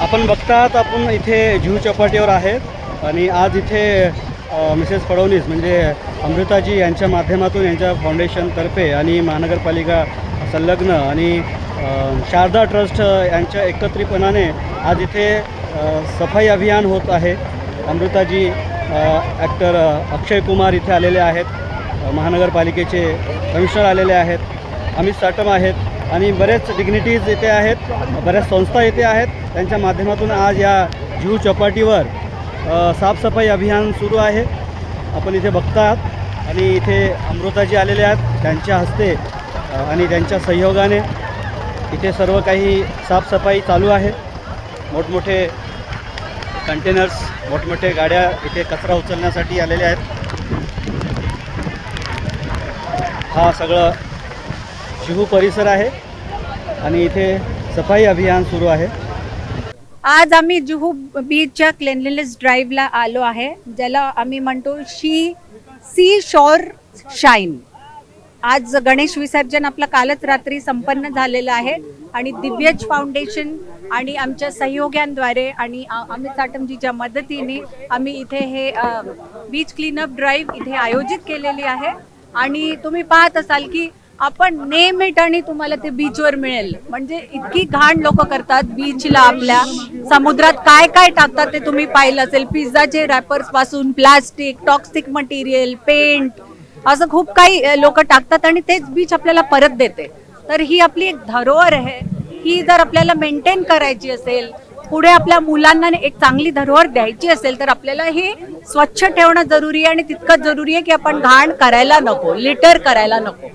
आपण बघतात आपण इथे जुहू चौपाटीवर आहेत आणि आज इथे मिसेस फडणवीस म्हणजे अमृताजी यांच्या माध्यमातून यांच्या फाउंडेशनतर्फे आणि महानगरपालिका संलग्न आणि शारदा ट्रस्ट यांच्या एकत्रितपणाने आज इथे सफाई अभियान होत आहे. अमृताजी ॲक्टर अक्षय कुमार इथे आलेले आहेत. महानगरपालिकेचे कमिशनर आलेले आहेत. अमित साटम आहेत. आणि बरेच डिग्निटीज येथे आहेत बऱ्याच संस्था येथे आहेत. त्यांच्या माध्यमातून आज या जीव चौपाटीवर साफसफाई अभियान सुरू आहे. आपण इथे बघतात आणि इथे अमृताजी आलेले आहेत त्यांच्या हस्ते आणि त्यांच्या सहयोगाने इथे सर्व काही साफसफाई चालू आहे. मोठमोठे कंटेनर्स मोठमोठे गाड्या इथे कचरा उचलण्यासाठी आलेल्या आहेत. हा सगळं शिहू परिसर आहे आणि इथे सफाई अभियान सुरू आहे. आज आम्ही जुहू बीचच्या क्लेनलीनेस ड्राईव्हला आलो आहे ज्याला आम्ही म्हणतो शी सी शॉर शाईन. आज गणेश विसर्जन आपलं कालच रात्री संपन्न झालेलं आहे आणि दिव्यज फाउंडेशन आणि आमच्या सहयोग्यांद्वारे आणि अमित साटमजीच्या मदतीने आम्ही इथे हे बीच क्लीनअप ड्राईव्ह इथे आयोजित केलेली आहे. आणि तुम्ही पाहत असाल की आपण नेम इट आणि तुम्हाला ते बीचवर मिळेल. म्हणजे इतकी घाण लोक करतात बीचला आपल्या. समुद्रात काय काय टाकतात ते तुम्ही पाहिलं असेल. पिझ्झाचे रॅपर्सपासून प्लास्टिक टॉक्सिक मटेरियल पेंट असं खूप काही लोक टाकतात आणि तेच बीच आपल्याला परत देते. तर ही आपली एक धरोहर आहे. ही जर आपल्याला मेंटेन करायची असेल पुढे आपल्या मुलांना एक चांगली धरोहर द्यायची असेल तर आपल्याला हे स्वच्छ ठेवणं जरुरी आहे आणि तितकंच जरुरी आहे की आपण घाण करायला नको लिटर करायला नको.